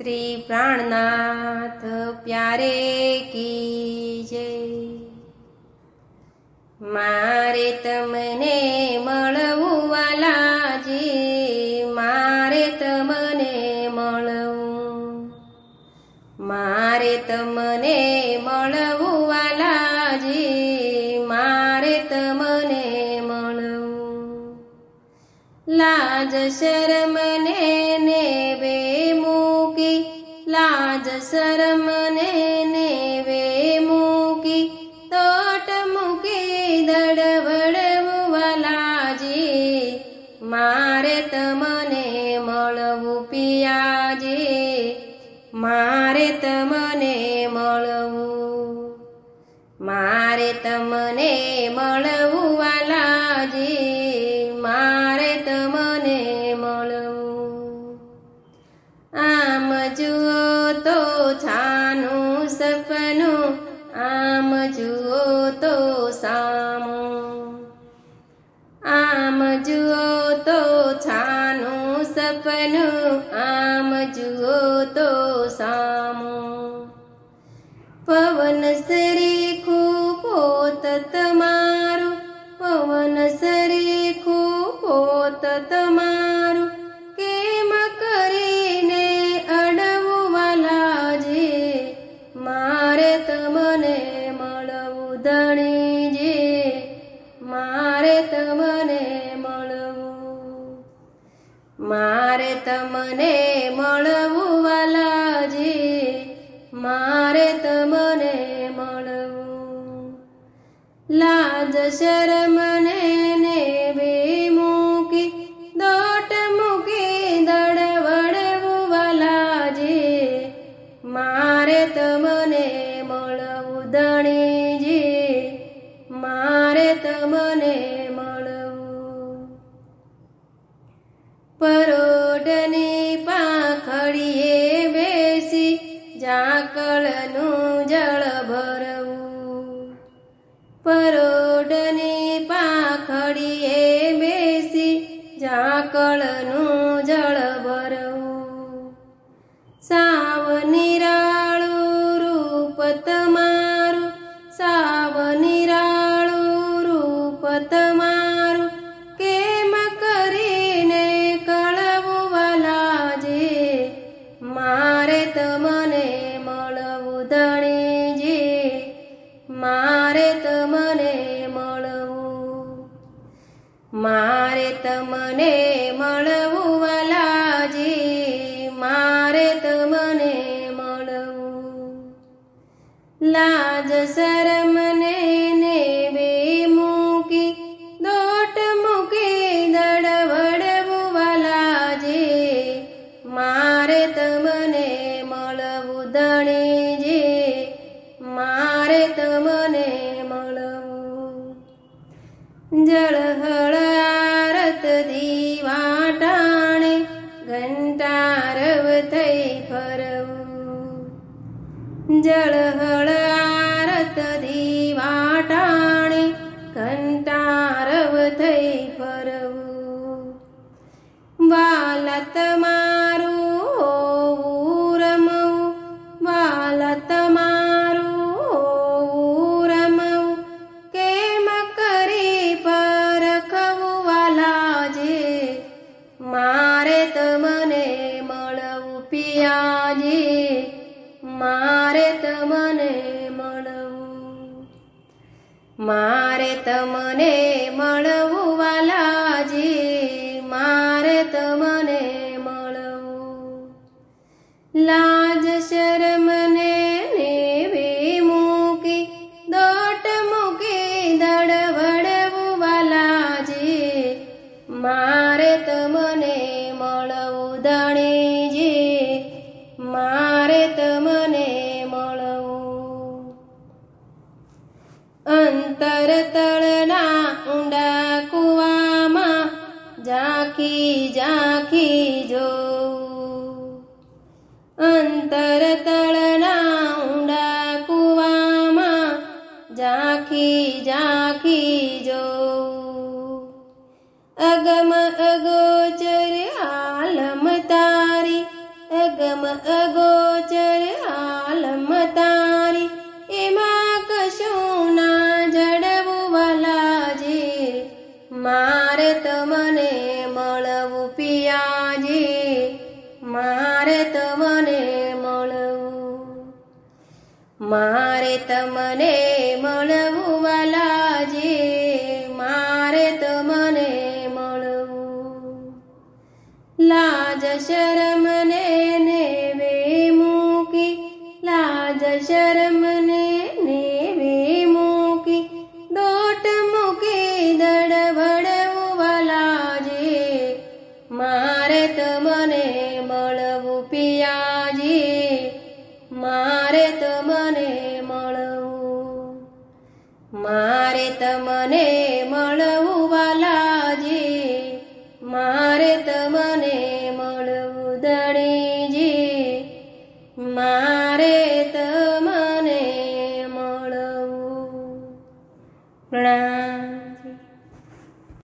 શ્રી પ્રાણનાથ પ્યારે કી જય. મારે તમને મળવું મારે તમને મળવું. મારે તમને મળવું મારે તમને મળવું. લાજ શરમને ને મૂકી લાજ શરમ ને નેવે મૂકી, તોટ મૂકી દડવડવું વલાજે મારે તમને મળવું પિયાજે મારે તમને મળવું, મારે તમને સપનું આમ જુઓ તો તમને મળવું વાલાજી, મારે તમને મળવું. લાજ શરમ ને બે મૂકી, દોટ મૂકી દડ વડવું વાલાજી, મારે તમને મળવું ધણીજી, મારે તમને મળવું. પરોઢની जळ भरवू भर મારે તમને મળવું વાલાજી મારે તમને મળવું. લાજ શરમને ને જળહળ આરત દીવા ટાણે ઘંટારવ થઈ ફરવું વાલ મારે તમને મળવું. મારે તમને મળવું વાલાજી, મારે તમને મળવું. લાજ, શરમ ને નેવે મૂકી, દોટ મૂકી દડ વડવું વાલાજી મારે કરતળના ઊંડા કુવામાં ઝાંખી ઝાંખી જોવું અંતર તળના ઊંડા કુવામાં ઝાંખી ઝાંખી જોવું અગમ અગોચર આલમ તારી, અગમ અગોચર આ પિયાજી મારે તમને મળવું મારે તમને મળવું વાલાજી મારે તમને મળવું લાજ શરમ